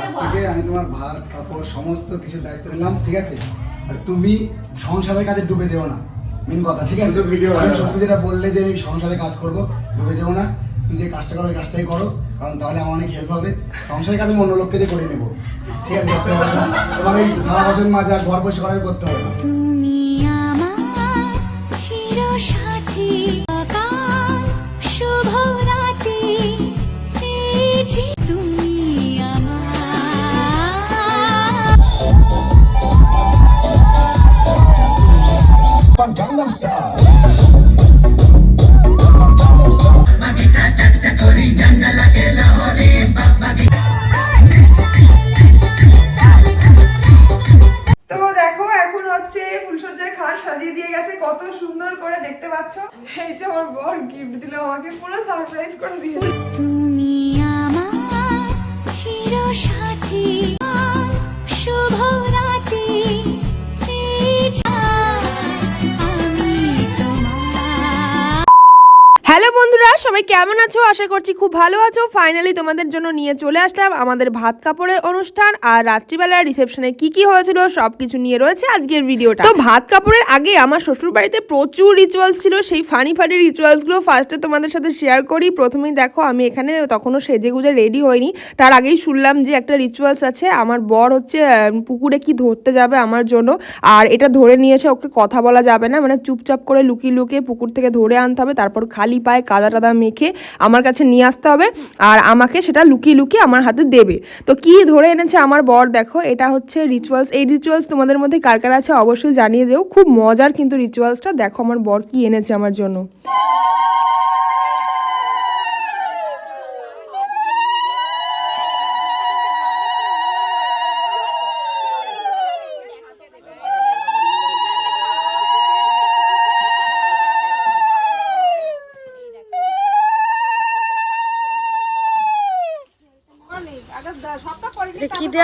আজ থেকে আমি তোমার ভাত কাপড় সমস্ত কিছু দায়িত্ব নিলাম ঠিক আছে? আর তুমি সংসারের কাজে ডুবে যেও না মেন কথা ঠিক আছে? ভিডিও সত্যি যেটা বললে যে আমি সংসারে কাজ করব ডুবে যেও না। তুমি যে কাজটা করো ওই কাজটাই করো কারণ তাহলে আমার অনেক হেল্প হবে। সংসারের কাজে অন্য লোককে দিয়ে করে নেব। ঠিক আছে তোমার এই থালা বাসন মাজা ঘর বসে করা করতে হবে। তো দেখো, এখন হচ্ছে ফুলসজ্জার খাট সাজিয়ে দিয়ে গেছে। কত সুন্দর করে দেখতে পাচ্ছ। এই যে আমার বর গিফট দিল আমাকে, পুরো সারপ্রাইজ করে দিয়েছে। তুমি আমার চিরসাথী শুভ হ্যালো বন্ধুরা, সবাই কেমন আছো? আশা করছি খুব ভালো আছো। ফাইনালি তোমাদের জন্য নিয়ে চলে আসলাম আমাদের ভাত কাপড়ের অনুষ্ঠান। আর রাত্রিবেলা রিসেপশনে কি কি হয়েছিল সবকিছু নিয়ে রয়েছে আজকের ভিডিওটা তো ভাত কাপড়ের আগে আমার শ্বশুর বাড়িতে প্রচুর রিচুয়ালস ছিল। সেই ফানি ফানি রিচুয়ালসগুলো ফার্স্টে তোমাদের সাথে শেয়ার করি। প্রথমেই দেখো, আমি এখানে তখনও সেজে গুজে রেডি হইনি। তার আগেই শুনলাম যে একটা রিচুয়ালস আছে। আমার বর হচ্ছে পুকুরে কি ধরতে যাবে আমার জন্য। আর এটা ধরে নিয়েছে, ওকে কথা বলা যাবে না। মানে চুপচাপ করে লুকিয়ে লুকিয়ে পুকুর থেকে ধরে আনতে হবে। তারপর খালি পায়ে কাদা টাদা মেখে আমার কাছে নিয়ে আসতে হবে আর আমাকে সেটা লুকিয়ে লুকিয়ে আমার হাতে দেবে। তো কি ধরে এনেছে আমার বর দেখো, এটা হচ্ছে রিচুয়ালস এই রিচুয়ালস তোমাদের মধ্যে কার কার আছে অবশ্যই জানিয়ে দেও। খুব মজার কিন্তু রিচুয়ালসটা দেখো আমার বর কি এনেছে আমার জন্য।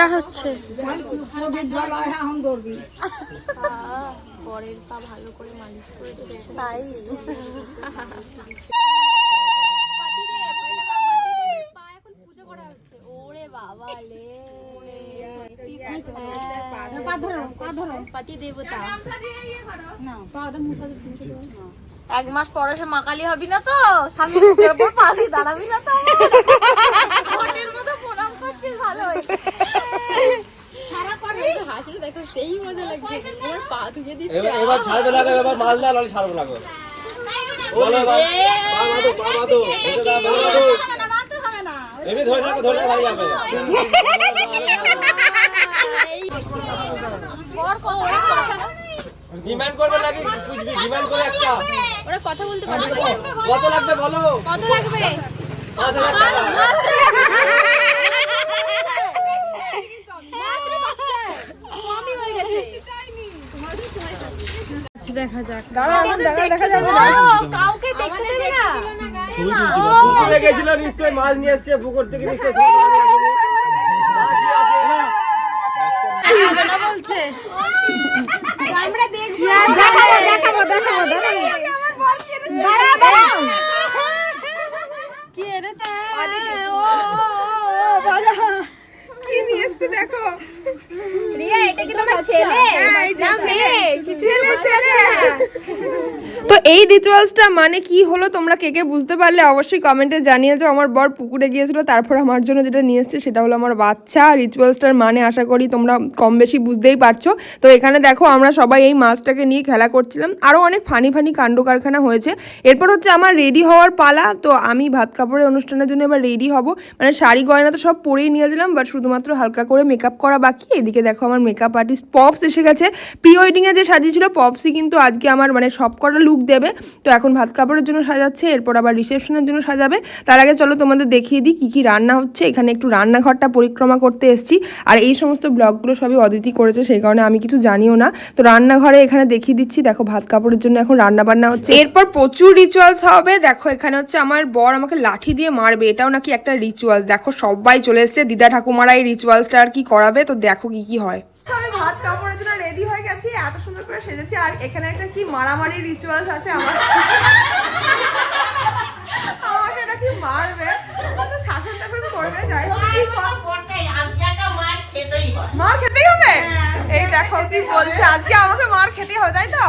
দেয়া হচ্ছে। এক মাস পরে সে মাকালি হবি না তো? স্বামী বুকের উপর পা দিয়ে দাঁড়াবি না তো? মতো প্রণাম করছিস ভালো হাসিটা দেখো সেই মজা লাগছে তোমার পা ধুয়ে দিচ্ছে এবার এবার ছাড়বে না এবার মাল দেওয়া নাহলে ছাড়বো না বলো এবার, পা বাঁধো, পা বাঁধো, এটা দাও, বলো বাঁধো। এমনি ধরে থাকো, ধরে থাকো, ভাই যাবে। বর কত ডিমান্ড করবে নাকি বুঝবি ডিমান্ড করে একটা ওরা কথা বলতে পারে না। কত লাগবে বলো কত লাগবে টাকা। কমই হয়ে গেছে ও, কাউকে দেখতে দেবে না। পুকুরে গেছিল নিশ্চয়ই মাছ নিয়ে এসছে পুকুর থেকে আমরা দেখব। দেখাবো দেখাবো। দেখাবো দেখাবো। কি এনেছে ও, ও, ও, বলো। কি নিয়ে এসছে দেখো। রিয়া এটা কি তোমার ছেলে? না মেয়ে কিছু ছেলে তো এই রিচুয়ালসটা মানে কি হলো? তোমরা কে কে বুঝতে পারলে অবশ্যই কমেন্টে জানিয়ে যাও আমার বর পুকুরে গিয়েছিল তারপর আমার জন্য যেটা নিয়ে এসছে সেটা হলো আমার বাচ্চা। রিচুয়ালসটার মানে আশা করি তোমরা কম বেশি বুঝতেই পারছ। তো এখানে দেখো আমরা সবাই এই মাছটাকে নিয়ে খেলা করছিলাম। আরও অনেক ফানি ফানি কাণ্ড কারখানা হয়েছে। এরপর হচ্ছে আমার রেডি হওয়ার পালা। তো আমি ভাত কাপড়ের অনুষ্ঠানের জন্য এবার রেডি হব। মানে শাড়ি গয়না তো সব পরেই নিয়েছিলাম বাট শুধুমাত্র হালকা করে মেকআপ করা বাকি। এদিকে দেখো আমার মেকআপ আর্টিস্ট পপস এসে গেছে। প্রি ওয়েডিংয়ে যে সাজিয়েছিল পপসই কিন্তু আজকে আমার মানে সব কটা লুক দেবে। তো এখন ভাত কাপড়ের জন্য সাজাচ্ছে, এরপর আবার রিসেপশনের জন্য সাজাবে। তার আগে চলো তোমাদের দেখিয়ে দিই কী কী রান্না হচ্ছে। এখানে একটু রান্নাঘরটা পরিক্রমা করতে এসেছি। আর এই সমস্ত ব্লগগুলো সবই অদিতি করেছে, সেই কারণে আমি কিছু জানিও না। তো রান্নাঘরে এখানে দেখিয়ে দিচ্ছি, দেখো ভাত কাপড়ের জন্য এখন রান্না বান্না হচ্ছে। এরপর প্রচুর রিচুয়ালস হবে। দেখো এখানে হচ্ছে আমার বর আমাকে লাঠি দিয়ে মারবে। এটাও নাকি একটা রিচুয়ালস দেখো সবাই চলে এসছে। দিদা ঠাকুমারা এই রিচুয়ালসটা আর কি করাবে তো দেখো কি কি হয়। আমি ভাত কাপড়ের জন্য রেডি হয়ে গেছি এত সুন্দর করে সেজেছি আর এখানে একটা কি মারামারি রিচুয়ালস আছে আমার। আমাকে নাকি মারবে কত শাসন টাসন করবে যাই হোক, মার খেতেই হবে। এই দেখো কি বলছে আজকে আমাকে মার খেতেই হবে তাই তো?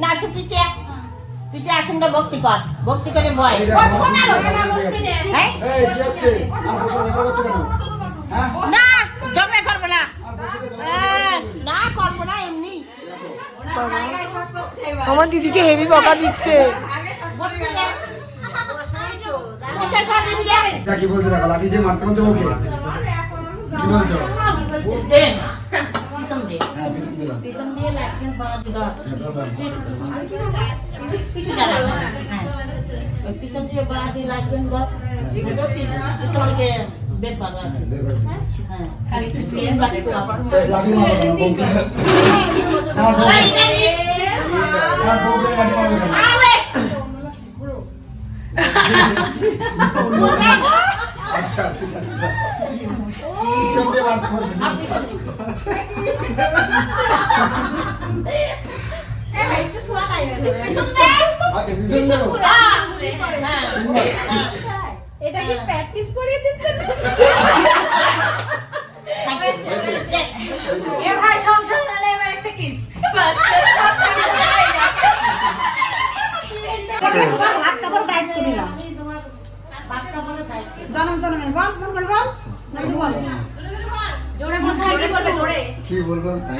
না একটু পিছিয়ে পিছিয়ে আসুন ভক্তি কর ভক্তি করে বয়। হ্যাঁ? না জমে করব না। আমার বসে দেখা হ্যাঁ, না। করব না এমনি। আমার দিদিকে হেভি বকা দিচ্ছে। বসে যা। বসে কর দিদি। এটা কি বলছে দেখো লাঠি দিয়ে মারতে বলছে বউকে কি বলছো? পিছন দিয়ে হ্যাঁ পিছন দিয়ে হ্যাঁ, না হ্যাঁ। লাগবেন আচ্ছা ঠিক আছে। আগে দাও। তিনবার। এটা কি প্র্যাকটিস করিয়ে দিচ্ছেন এ ভাই সংসার নালে এবার একটা কিস হাত কাপড় দায়িত্ব দিলাম জনম জনমে বল বল বল বল নাকি বল জোরে বলতে হয় কি বলবে জোরে কি বলব তাই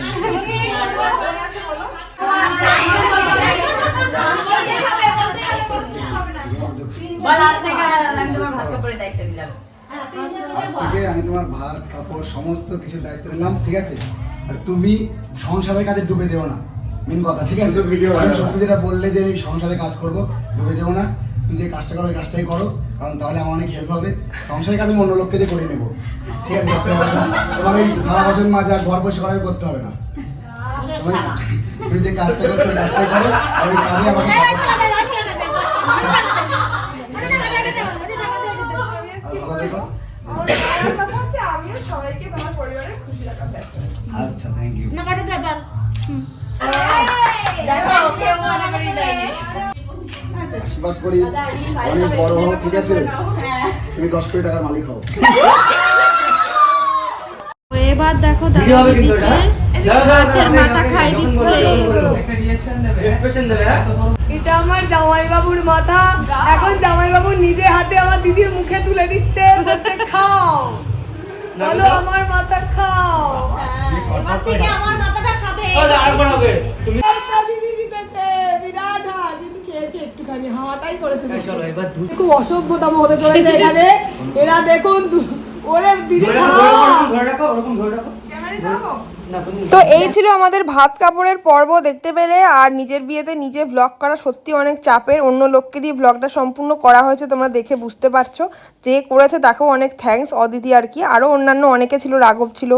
বল আজ থেকে আমি তোমার ভাত কাপড়ের দায়িত্ব নিলাম আজ থেকে আমি তোমার ভাত কাপড় সমস্ত কিছু দায়িত্ব নিলাম ঠিক আছে? আর তুমি সংসারের কাজে ডুবে যেও না। মেন কথা ঠিক আছে? ভিডিও তুমি যেটা বললে যে আমি সংসারে কাজ করব ডুবে যেও না। তুমি যে কাজটা করো ওই কাজটাই করো। কারণ তাহলে আমার অনেক হেল্প হবে। সংসারের কাজে অন্য লোককে দিয়ে করে নেব। ঠিক আছে। তোমার ওই থালা বাসন মাজা ঘর পরিষ্কার করা করতে হবে না। তুমি- তুমি যে কাজটা করছ ওই কাজটাই করো। আর ওই কাজে আমাকে আচ্ছা থ্যাংক ইউ না কাটে দাদা দেখো কেউ মনে করি দেয়নি আশীর্বাদ করি অনেক বড় হও ঠিক আছে তুমি দশ কোটি টাকার মালিক হও এবার দেখো দাদা দিদিকে মাছের মাথা খাই দিচ্ছে এটা আমার জামাইবাবুর মাথা এখন জামাইবাবু নিজে হাতে আমার দিদির মুখে তুলে দিচ্ছে খাও বলো আমার মাথা খাও। এবার থেকে আমার মাথাটা খাবে। একটা দিদি জিতেছে বিরাট কিন্তু খেয়েছে একটুখানি হাওয়াটাই করেছে খুব অসভ্যতম হতে চলেছে এখানে। এরা দেখুন ওরে দিদি তো এই ছিল আমাদের ভাত কাপড়ের পর্ব দেখতে পেলে আর নিজের বিয়েতে নিজে ব্লগ করা সত্যি অনেক চাপের। অন্য লোককে দিয়ে ব্লগটা সম্পূর্ণ করা হয়েছে তোমরা দেখে বুঝতে পারছ। যে করেছে তাকেও অনেক থ্যাঙ্কস অদিতি আর কি। আরও অন্যান্য অনেকে ছিল রাঘব ছিল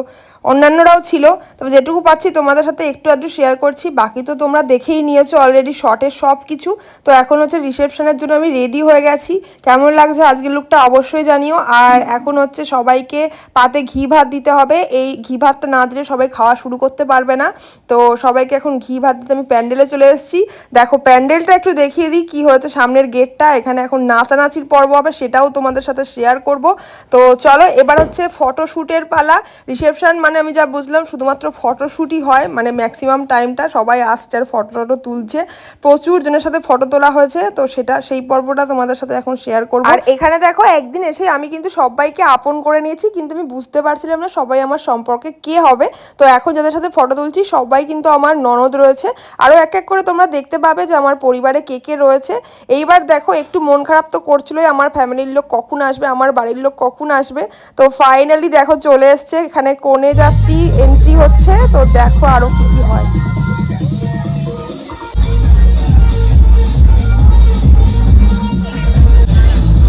অন্যান্যরাও ছিল। তবে যেটুকু পারছি তোমাদের সাথে একটু আধটু শেয়ার করছি। বাকি তো তোমরা দেখেই নিয়েছো অলরেডি শর্টের সব কিছু। তো এখন হচ্ছে রিসেপশনের জন্য আমি রেডি হয়ে গেছি। কেমন লাগছে আজকের লুকটা অবশ্যই জানিও। আর এখন হচ্ছে সবাইকে পাতে ঘি ভাত দিতে হবে। এই ঘি ভাতটা না দিলে সবাই খাওয়া শুরু করতে পারবে না। তো সবাইকে এখন ঘি ভাত দিতে আমি প্যান্ডেলে চলে এসেছি। দেখো, প্যান্ডেলটা একটু দেখিয়ে দিই কি হয়েছে সামনের গেটটা। এখানে এখন নাচানাচির পর্ব হবে, সেটাও তোমাদের সাথে শেয়ার করব। তো চলো, এবার হচ্ছে ফটোশ্যুটের পালা। রিসেপশন মানে আমি যা বুঝলাম, শুধুমাত্র ফটোশ্যুটই হয় মানে ম্যাক্সিমাম টাইমটা সবাই আসছে আর ফটো টটো তুলছে। প্রচুর জনের সাথে ফটো তোলা হয়েছে, তো সেটা, সেই পর্বটা তোমাদের সাথে এখন শেয়ার করব। আর এখানে দেখো, একদিন এসে আমি কিন্তু সবাইকে আপন করে নিয়েছি, কিন্তু আমি বুঝতে পারছিলাম না সবাই আমার সম্পর্কে কে হবে। তো এখন যাদের সাথে ফটো তুলছি, সবাই কিন্তু আমার ননদ রয়েছে। আরও এক এক করে তোমরা দেখতে পাবে যে আমার পরিবারে কে কে রয়েছে। এইবার দেখো, একটু মন খারাপ তো করছিলই, আমার ফ্যামিলির লোক কখন আসবে, আমার বাড়ির লোক কখন আসবে? তো ফাইনালি দেখো, চলে এসছে, এখানে কনে যাত্রী এন্ট্রি হচ্ছে, তো দেখো আরও কি কি হয়।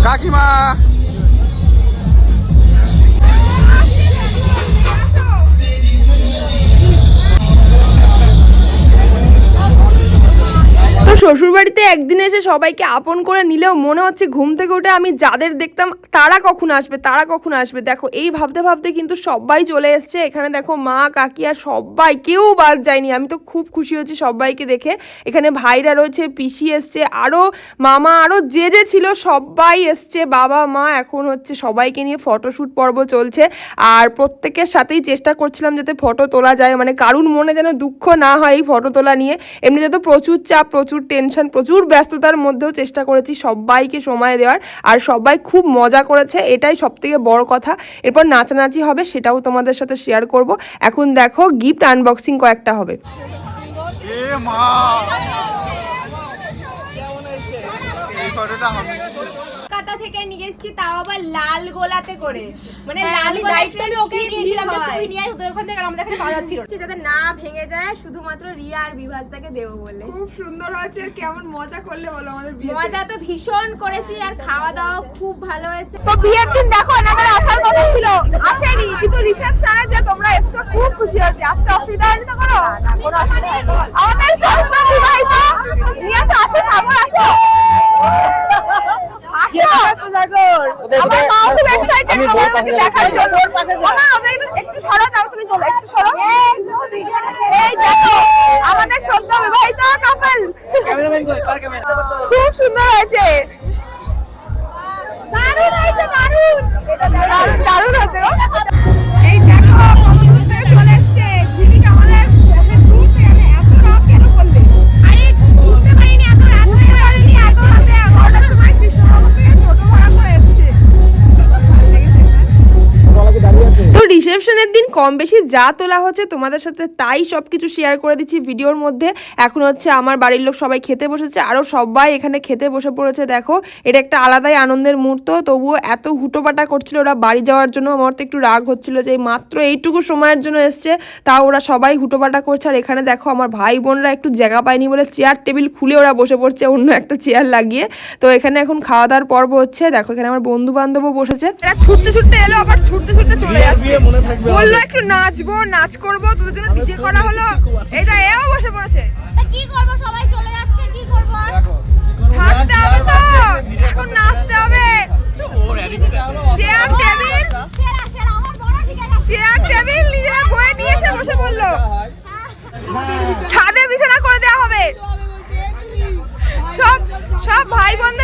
কাকিমা! তো শ্বশুরবাড়ি বাড়িতে একদিনে এসে সবাইকে আপন করে নিলেও মনে হচ্ছে ঘুম থেকে উঠে আমি যাদের দেখতাম তারা কখন আসবে, তারা কখন আসবে? দেখো, এই ভাবতে ভাবতে কিন্তু সবাই চলে এসছে। এখানে দেখো মা, কাকি আর সবাই, কেউ বাদ যায়নি। আমি তো খুব খুশি হচ্ছি সবাইকে দেখে। এখানে ভাইরা রয়েছে, পিসি এসছে আরও মামা আরও যে যে ছিল সবাই এসছে। বাবা, মা, এখন হচ্ছে সবাইকে নিয়ে ফটোশ্যুট পর্ব চলছে। আর প্রত্যেকের সাথেই চেষ্টা করছিলাম যাতে ফটো তোলা যায়। মানে কারুর মনে যেন দুঃখ না হয় এই ফটো তোলা নিয়ে। এমনিতে তো প্রচুর চাপ, প্রচুর টেনশন, প্রচুর ব্যস্ততার মধ্যেও চেষ্টা করেছি সবাইকে সময় দেওয়ার, আর সবাই খুব মজা করেছে, এটাই সব থেকে বড় কথা। এরপর নাচানাচি হবে, সেটাও তোমাদের সাথে শেয়ার করব। এখন দেখো গিফট আনবক্সিং কয়েকটা হবে? কলকাতা থেকে নিয়ে এসেছি তাও আবার লাল গোলাতে করে। মানে লাল দায়িত্ব আমি ওকে দিয়েছিলাম যে তুই নিয়ে আয়, তোদের ওখান থেকে আমাদের এখানে পাওয়া যাচ্ছিল। যাতে না ভেঙে যায় শুধুমাত্র রিয়া আর বিভাসটাকে দেবো বলে। খুব সুন্দর হয়েছে আর কেমন মজা করলে বলো আমাদের মজা তো ভীষণ করেছি আর খাওয়া দাওয়া খুব ভালো হয়েছে। তো বিয়ের দিন দেখো এনাদের আসার কথা ছিল। আসেনি কিন্তু রিসেপশনে যে তোমরা এসছো খুব খুশি হয়েছে। আসতে অসুবিধা হয়নি তো কোনো? আমাদের সর্ব বিবাহিত। নিয়ে আসো আসো সাগর আসো আসো। আমার মা খুব এক্সাইটেড তোমাদেরকে দেখার জন্য। একটু- সরা দাও তুমি একটু সরো এই দেখো। কম বেশি যা তোলা হচ্ছে তোমাদের সাথে তাই সব কিছু শেয়ার করে দিচ্ছি ভিডিওর মধ্যে। এখন হচ্ছে আমার বাড়ির লোক সবাই খেতে বসেছে আরও সবাই এখানে খেতে বসে পড়েছে দেখো। এটা একটা আলাদাই আনন্দের মুহূর্ত তবুও এত হুটোপাটা করছিল ওরা বাড়ি যাওয়ার জন্য। আমার তো একটু রাগ হচ্ছিল যে মাত্র এইটুকু সময়ের জন্য এসছে তাও ওরা সবাই হুটোপাটা করছে। আর এখানে দেখো আমার ভাই বোনরা একটু জায়গা পায়নি বলে চেয়ার টেবিল খুলে ওরা বসে পড়ছে অন্য একটা চেয়ার লাগিয়ে। তো এখানে এখন খাওয়া দাওয়ার পর্ব হচ্ছে। দেখো এখানে আমার বন্ধু বান্ধবও বসেছে। এরা ছুটতে ছুটতে এলো আবার ছুটতে ছুটতে চলে যাচ্ছে। বলল একটু নাচবো নাচ করব তোদের জন্য ডিজে করা হলো। এটা এও বসে পড়েছে। কি করব? সবাই চলে যাচ্ছে কি করব? থাকতে হবে তো! এখন নাচতে হবে। চেয়ার টেবিল সেরা সেরা আমার বড় ঠিক আছে চেয়ার টেবিল নিজেরা বয়ে নিয়ে এসে বসে পড়ল। ছাদে বিছানা করে দেওয়া হবে। সব সব ভাই বোনদের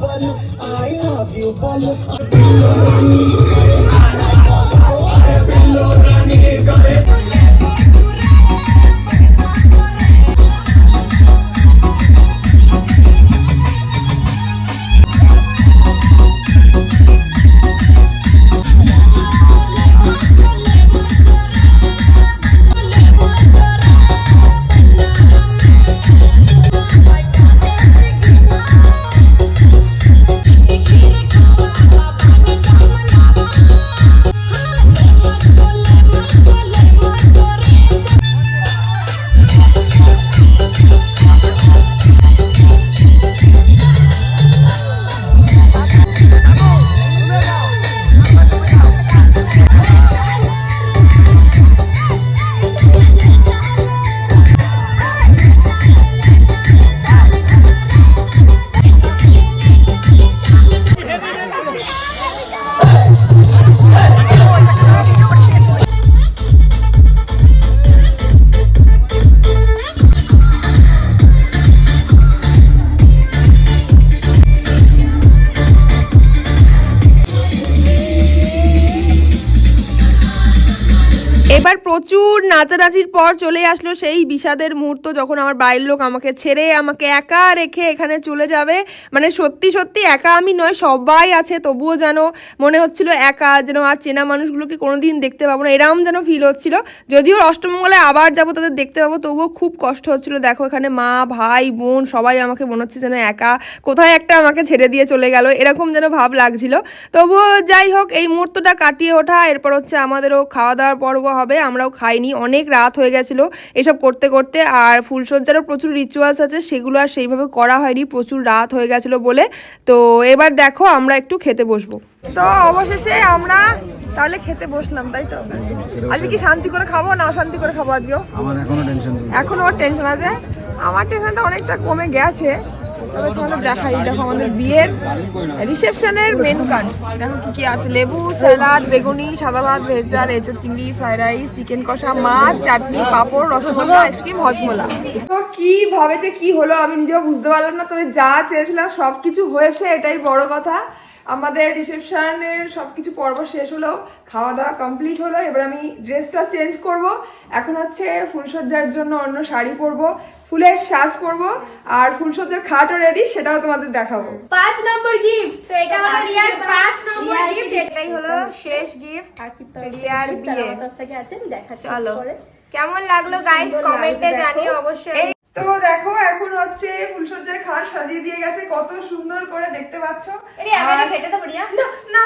I love you, Paul. প্রচুর নাচানাচির পর চলে আসলো সেই বিষাদের মুহূর্ত যখন আমার বাড়ির লোক আমাকে ছেড়ে আমাকে একা রেখে এখানে চলে যাবে। মানে সত্যি সত্যি একা আমি নয়, সবাই আছে, তবুও যেন মনে হচ্ছিল একা, যেন আর চেনা মানুষগুলোকে কোনোদিন দেখতে পাবো না, এরম যেন ফিল হচ্ছিল। যদিও অষ্টমঙ্গলে আবার যাব তাদের দেখতে পাবো, তবুও খুব কষ্ট হচ্ছিল। দেখো এখানে মা, ভাই, বোন সবাই আমাকে মনে হচ্ছে যেন একা, কোথায় একটা আমাকে ছেড়ে দিয়ে চলে গেল, এরকম যেন ভাব লাগছিল। তবুও যাই হোক, এই মুহূর্তটা কাটিয়ে ওঠা, এরপর হচ্ছে আমাদেরও খাওয়া দাওয়ার পর্ব হবে, আমরাও খাইনি অনেক রাত হয়ে গেছিল এসব করতে করতে আর ফুলসজ্জারও প্রচুর রিচুয়ালস আছে সেগুলো আর সেইভাবে করা হয়নি প্রচুর রাত হয়ে গেছিল বলে। তো এবার দেখো আমরা একটু খেতে বসবো। তো অবশেষে আমরা তাহলে খেতে বসলাম তাই তো? আজকে কি শান্তি করে খাব না অশান্তি করে খাব আজকেও? আমার এখনও টেনশন এখনও ওর টেনশন আছে। আমার টেনশনটা অনেকটা কমে গেছে। তবে তোমাদের দেখাই, দেখো আমাদের বিয়ের রিসেপশনের মেনু কার্ড দেখো কি কি আছে, লেবু, স্যালাড, বেগুনি, সাদা ভাত, ভেজ ডাল চিংড়ি, ফ্রাইড রাইস, চিকেন কষা, মাছ, চাটনি, পাঁপড় রসগোল্লা আইসক্রিম, হজমোলা। তো কি ভাবে যে কি হলো আমি নিজেও বুঝতে পারলাম না, তবে যা চেয়েছিলাম সব কিছু হয়েছে, এটাই বড় কথা। আমাদের রিসেপশনের সব কিছু পর্ব শেষ হলো খাওয়া দাওয়া কমপ্লিট হলো এবার আমি ড্রেসটা চেঞ্জ করব। এখন হচ্ছে ফুলসজ্জার জন্য অন্য শাড়ি পরবো ফুলের সাজ পরবো আর ফুলসজ্জার খাটও রেডি সেটাও তোমাদের দেখাবো। পাঁচ নম্বর গিফট তো এটা হলো রিয়ার পাঁচ নম্বর গিফট এটাই হলো শেষ গিফট রিয়ার বিয়ে। থেকে আছে আমি দেখাচ্ছি চলো। কেমন লাগল গাইস কমেন্টে জানিও অবশ্যই। তো দেখো এখন হচ্ছে ফুলসজ্জার খাট সাজিয়ে দিয়ে গেছে। কত সুন্দর করে দেখতে পাচ্ছ। এরে আমি খেতে দেবো রিয়া না না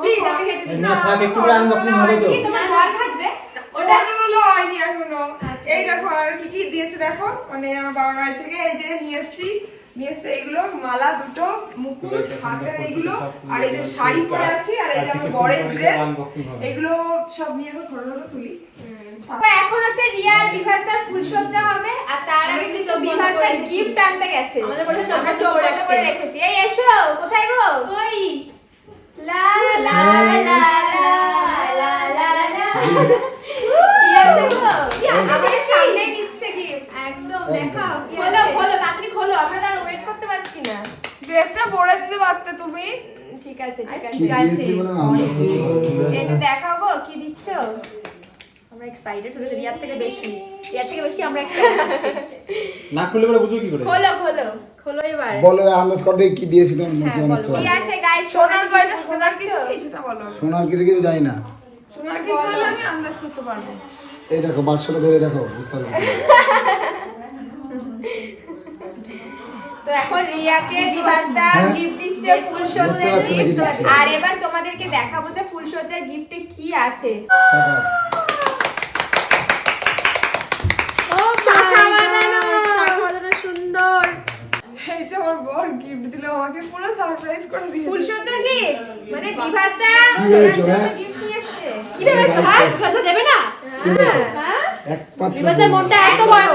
প্লিজ আমি খেতে দিই না থাক একটু আনবক্সিং হবে তো। কি তোমার ঘর থাকবে ওটা গুলো হয়নি এখনও। এই দেখো আর কি কি দিয়েছে দেখো? মানে আমার বাবার বাড়ি থেকে এই যে নিয়ে এসেছি। নিয়ে এসছে এগুলো মালা দুটো মুকুট হাতের এইগুলো আর এই যে শাড়ি পরে আছি আর এই যে আমার বরের ড্রেস এগুলো সব নিয়ে এখন ফটো তুলি। তো এখন হচ্ছে রিয়ার বিভাসদার ফুলসজ্জা হবে আর তার আগে কিন্তু বিভাসদার গিফট আনতে গেছে। আমাদের বলেছে চোখে চোখ করে রেখেছি। এই এসো কোথায় গো? কই লা লা লা লা লা লা লা কি আছে গো? আমাদের সামনেই দিচ্ছে গিফট একদম দেখাও খোলো খোলো তাড়াতাড়ি খোলো আমরা আর ওয়েট করতে পারছি না। ড্রেসটা পরে দিতে পারতে তুমি? ঠিক আছে ঠিক আছে কি দিয়েছি বলে আন্দাজ করতে পারব একটু দেখাবো কি দিচ্ছ? আমরা এক্সাইটেড হয়ে রিয়ার থেকে বেশি। রিয়ার থেকে বেশি আমরা এক্সাইটেড আছি না খুললে পরে বুঝব কি করে? খোলো খোলো খোলো এবার। বলো আন্দাজ করতে কি দিয়েছিল হ্যাঁ কি আছে গাইস সোনার গয়না সোনার কিছু কিছুটা বলো। সোনার কিছু কিন্তু জানি না। শোনার কিছু হলে আমি আন্দাজ করতে পারব। এই দেখো বাক্সটা ধরে দেখো বুঝতে পারবে তো এখন রিয়াকে বিভাসদা হ্যাঁ। গিফট দিচ্ছে ফুলসজ্জার গিফট আর এবার তোমাদেরকে দেখাবো যে ফুলসজ্জার গিফটে কি আছে। এই আমার বর গিফট দিল আমাকে পুরো সারপ্রাইজ করে দিয়েছে। ফুলসজ্জার গিফট মানে বিভাসদা? কি ভেবেছো, হ্যাঁ? গিফট নিয়ে এসেছে। কি ভেবেছো হ্যাঁ? বিভাসদা দেবে না? হ্যাঁ? একমাত্র বিভাসদার মনটা এত বউ।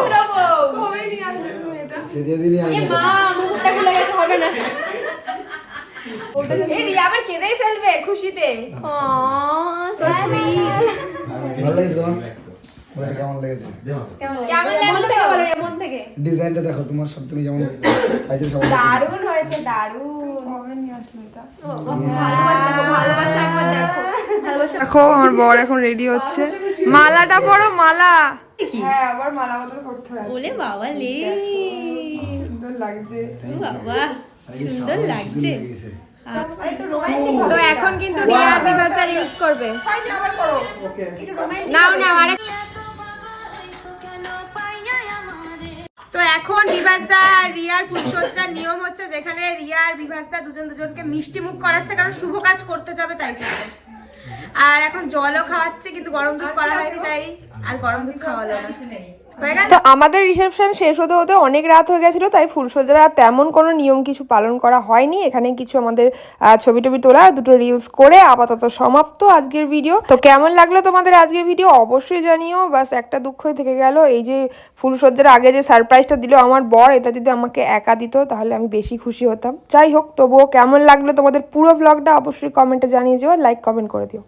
কবে নিয়ে আসবে তুমি এটা। সে যেদিনই আমি মা মুকুটটা খুলে গেছে হবে না। এই আবার কেঁদেই ফেলবে খুশিতে। ও সো ভালো লেগেছে তোমার তোমার কেমন লেগেছে? কেমন লাগল থেকে বলো রিয়া, মন থেকে। ডিজাইনটা দেখো তোমার সব তুমি যেমন সাইজের সব দারুণ হয়েছে দারুণ। দেখো আমার বর এখন রেডি হচ্ছে। মালাটা পরো মালা। হ্যাঁ আবার মালা বদল করতে হয় ওলে বাবা লে। সুন্দর লাগছে। বাবা সুন্দর লাগছে। তো এখন কিন্তু রিয়া রিলস করবে। আবার নাও নাও আর তো এখন বিভাসদা আর রিয়ার ফুলসজ্জার নিয়ম হচ্ছে যেখানে রিয়া আর বিভাসদা দুজন দুজনকে মিষ্টি মুখ করাচ্ছে কারণ শুভ কাজ করতে যাবে তাই জন্য। আর এখন জলও খাওয়াচ্ছে কিন্তু গরম দুধ করা হয়নি তাই আর গরম দুধ খাওয়ালো না। তো আমাদের রিসেপশন শেষ হতে হতে অনেক রাত হয়ে গেছিল, তাই ফুলসজ্জার আর তেমন কোনো নিয়ম কিছু পালন করা হয়নি। এখানে কিছু আমাদের ছবি টবি তোলা, দুটো রিলস করে আপাতত সমাপ্ত আজকের ভিডিও তো কেমন লাগল তোমাদের আজকের ভিডিও অবশ্যই জানিও। বাস একটা দুঃখই থেকে গেল, এই যে ফুলসজ্জার আগে যে সারপ্রাইজটা দিল আমার বর, এটা যদি আমাকে একা দিত, তাহলে আমি বেশি খুশি হতাম। যাই হোক, তবুও কেমন লাগল তোমাদের পুরো ব্লগটা অবশ্যই কমেন্টে জানিয়ে যেও লাইক কমেন্ট করে দিও।